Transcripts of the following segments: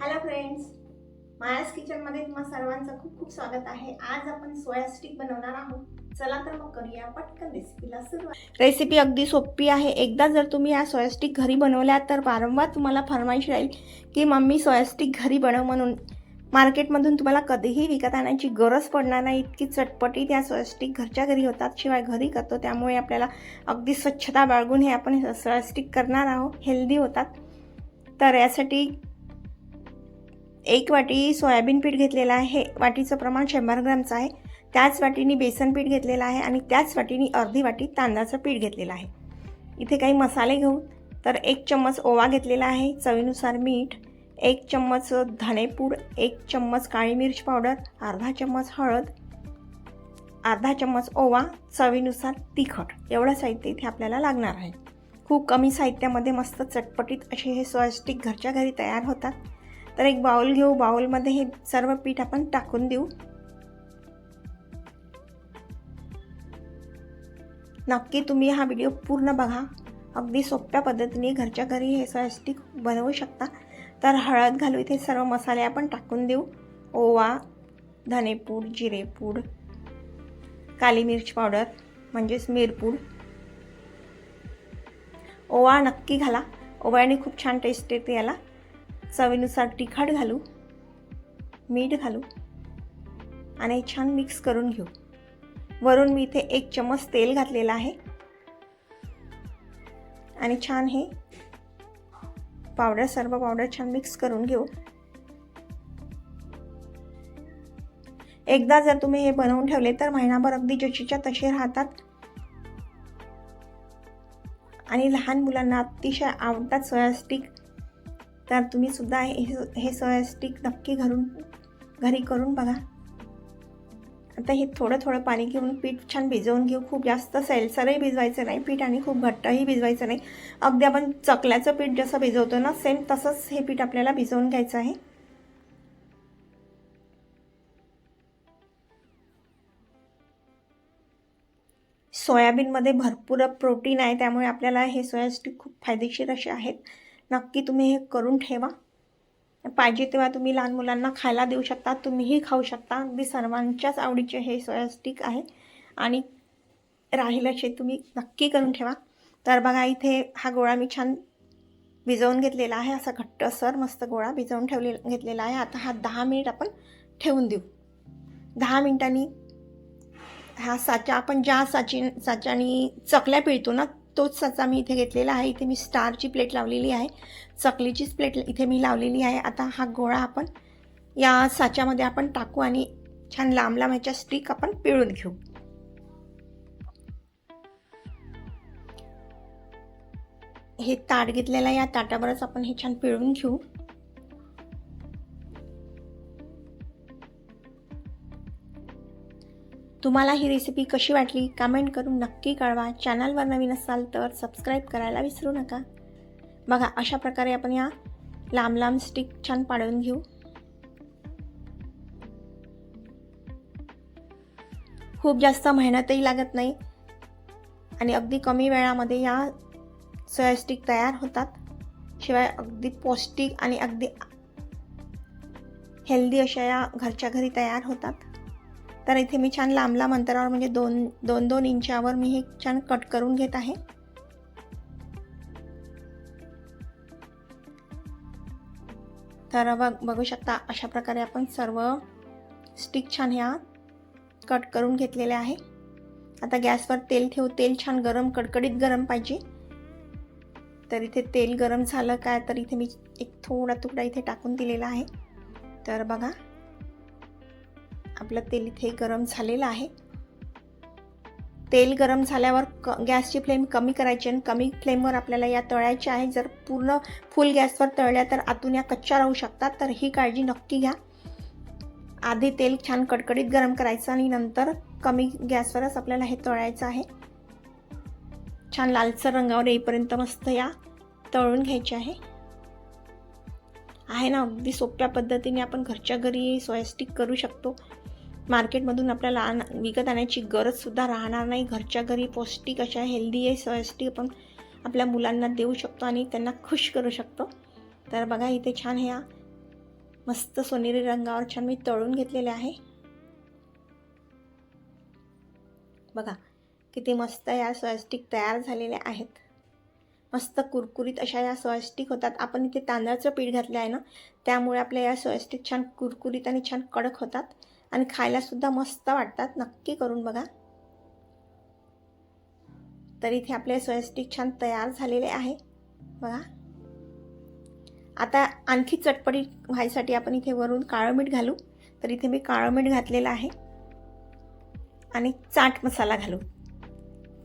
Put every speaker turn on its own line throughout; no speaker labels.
Hello friends मायास किचनमध्ये तुम्हा सर्वांचं खूप खूप स्वागत आहे. आज आपण सोया स्टिक बनवणार आहोत. चला तर मग करूया पटकन रेसिपीला सुरुवात. रेसिपी अगदी सोपी आहे. एकदा जर तुम्ही या सोया स्टिक घरी बनवल्या तर वारंवार तुम्हाला फरमाईश राहील की मम्मी सोया स्टिक घरी बनव म्हणून. मार्केटमधून तुम्हाला कधीही विकत आणायची गरज पडणार नाही. इतकी चटपटीत या सोया घरच्या घरी होतात. शिवाय घरी करतो त्यामुळे आपल्याला अगदी स्वच्छता बाळगून हे आपण स्वयस्टिक करणार आहोत. हेल्दी होतात. तर यासाठी एक वाटी सोयाबीन पीठ घेतलेलं आहे हे वाटीचं प्रमाण शंभर ग्रामचं आहे. त्याच वाटीने बेसन पीठ घेतलेलं आहे आणि त्याच वाटीने अर्धी वाटी तांदळाचं पीठ घेतलेलं आहे. इथे काही मसाले घेऊ. तर एक चम्मच ओवा घेतलेला आहे चवीनुसार मीठ एक चम्मच धनेपूड एक चम्मच काळी मिरची पावडर अर्धा चम्मच हळद अर्धा चम्मच ओवा चवीनुसार तिखट. एवढं साहित्य इथे आपल्याला लागणार आहे. खूप कमी साहित्यामध्ये मस्त चटपटीत असे हे सोयास्टिक घरच्या घरी तयार होतात. तर एक बाउल घेऊ. बाउलमध्ये हे सर्व पीठ आपण टाकून देऊ. नक्की तुम्ही हा व्हिडिओ पूर्ण बघा. अगदी सोप्या पद्धतीने घरच्या घरी हे सोया बनवू शकता. तर हळद घालू इथे सर्व मसाले आपण टाकून देऊ. ओवा धनेपूड जिरेपूड काली मिर्च पावडर म्हणजेच मिरपूड. ओवा नक्की घाला. ओव्याने खूप छान टेस्ट येते याला. चवीनुसार तिखट घालू मीठ घालू आणि छान मिक्स करून घेऊ. वरून मी इथे एक चमच तेल घातलेलं आहे आणि छान हे पावडर सर्व पावडर छान मिक्स करून घेऊ. एकदा जर तुम्ही हे बनवून ठेवले तर महिनाभर अगदी जशीच्या तसे राहतात. आणि लहान मुलांना अतिशय आवडतात सोया स्टिक. तर तुम्ही सुद्धा हे हे सोया स्टिक नक्की घरून घरी करून बघा. आता हे थोडं थोडं पाणी घेऊन पीठ छान भिजवून घेऊ. खूप जास्त सैलसरही भिजवायचं नाही पीठ आणि खूप घट्टही भिजवायचं नाही. अगदी आपण चकल्याचं पीठ जसं भिजवतो ना सेम तसंच हे पीठ आपल्याला भिजवून घ्यायचं आहे. सोयाबीनमध्ये भरपूर प्रोटीन आहे त्यामुळे आपल्याला हे सोया स्टिक खूप फायदेशीर असे आहेत. नक्की तुम्ही हे करून ठेवा. पाहिजे तेव्हा तुम्ही लहान मुलांना खायला देऊ शकता तुम्हीही खाऊ शकता. अगदी सर्वांच्याच आवडीचे हे सोया स्टिक आहे. आणि राहिल्याचे तुम्ही नक्की करून ठेवा. तर बघा इथे हा गोळा मी छान भिजवून घेतलेला आहे. असा घट्टसर मस्त गोळा भिजवून ठेवले घेतलेला आहे. आता हा दहा मिनिट आपण ठेवून देऊ. दहा मिनिटांनी हा साचा आपण ज्या साची साच्यानी चकल्या पिळतो ना तोच साचा मी इथे घेतलेला आहे. इथे मी स्टारची प्लेट लावलेली आहे. चकलीचीच प्लेट इथे मी लावलेली आहे. आता हा गोळा आपण या साच्यामध्ये आपण टाकू आणि छान लांब लांब ह्याच्या स्टिक आपण पिळून घेऊ. हे ताट घेतलेलं या ताटावरच आपण हे छान पिळून घेऊ. तुम्हाला ही रेसिपी कशी वाटली कमेंट करून नक्की कळवा. चॅनलवर नवीन असाल तर सबस्क्राईब करायला विसरू नका. बघा अशा प्रकारे आपण या लांब लांब स्टिक छान पाडून घेऊ. खूप जास्त मेहनतही लागत नाही. आणि अगदी कमी वेळामध्ये या सोया स्टिक तयार होतात. शिवाय अगदी पौष्टिक आणि अगदी हेल्दी अशा या घरच्या घरी तयार होतात. तर इथे मी छान लांब लांब अंतरावर म्हणजे दोन दोन दोन इंचावर मी हे छान कट करून घेत आहे. तर बघ बघू शकता अशा प्रकारे आपण सर्व स्टिक छान ह्या कट करून घेतलेल्या आहे. आता गॅसवर तेल ठेवू तेल छान गरम कडकडीत गरम पाहिजे. तर इथे तेल गरम झालं काय तर इथे मी एक थोडा तुकडा इथे टाकून दिलेला आहे. तर बघा. आपलं तेल इथे गरम झालेलं आहे. तेल गरम झाल्यावर क गॅसची फ्लेम कमी करायची आणि कमी फ्लेमवर आपल्याला या तळायच्या आहे. जर पूर्ण फुल गॅसवर तळल्या तर आतून या कच्च्या राहू शकतात. तर ही काळजी नक्की घ्या. आधी तेल छान कडकडीत गरम करायचं आणि नंतर कमी गॅसवरच आपल्याला हे तळायचं आहे. छान लालसर रंगावर येईपर्यंत मस्त या तळून घ्यायचे आहे. आहे ना? अगदी सोप्या पद्धतीने आपण घरच्या घरी सोयास्टिक करू शकतो. मार्केटमधून आपल्याला आण विकत आणायची गरजसुद्धा राहणार नाही. घरच्या घरी पौष्टिक अशा हेल्दी आहे सोयास्टिक आपण आपल्या मुलांना देऊ शकतो आणि त्यांना खुश करू शकतो. तर बघा इथे छान ह्या मस्त सोनेरी रंगावर छान मी तळून घेतलेले आहे. बघा किती मस्त या सोयास्टिक तयार झालेल्या आहेत. मस्त कुरकुरीत अशा या सोयास्टिक होतात. आपण इथे तांदळाचं पीठ घातलं आहे ना त्यामुळे आपल्या या सोयास्टिक छान कुरकुरीत आणि छान कडक होतात. आणि खायलासुद्धा मस्त वाटतात. नक्की करून बघा. तर इथे आपले सोयास्टिक छान तयार झालेले आहे. बघा. आता आणखी चटपटी व्हायसाठी आपण इथे वरून काळं मीठ घालू. तर इथे मी काळं मीठ घातलेलं आहे. आणि चाट मसाला घालू.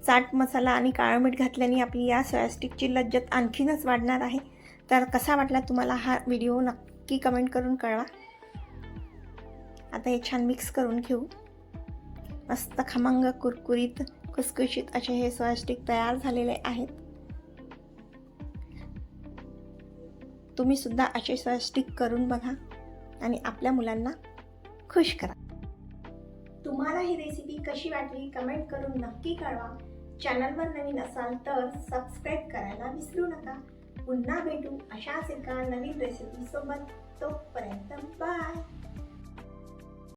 चाट मसाला आणि काळं मीठ घातल्याने आपली या सोयास्टिकची लज्जत आणखीनच वाढणार आहे. तर कसा वाटला तुम्हाला हा व्हिडिओ? नक्की कमेंट करून कळवा. आता हे छान मिक्स करून घेऊ. मस्त खमंग कुरकुरीत खुसखुशीत असे हे स्वास्टिक तयार झालेले आहेत. तुम्ही सुद्धा असे स्वास्टिक करून बघा आणि आपल्या मुलांना खुश करा. तुम्हाला ही रेसिपी कशी वाटली कमेंट करून नक्की कळवा. चॅनलवर नवीन असाल तर सबस्क्राईब करायला विसरू नका. पुन्हा भेटू अशाच एका नवीन रेसिपीसोबत तोपर्यंत बाय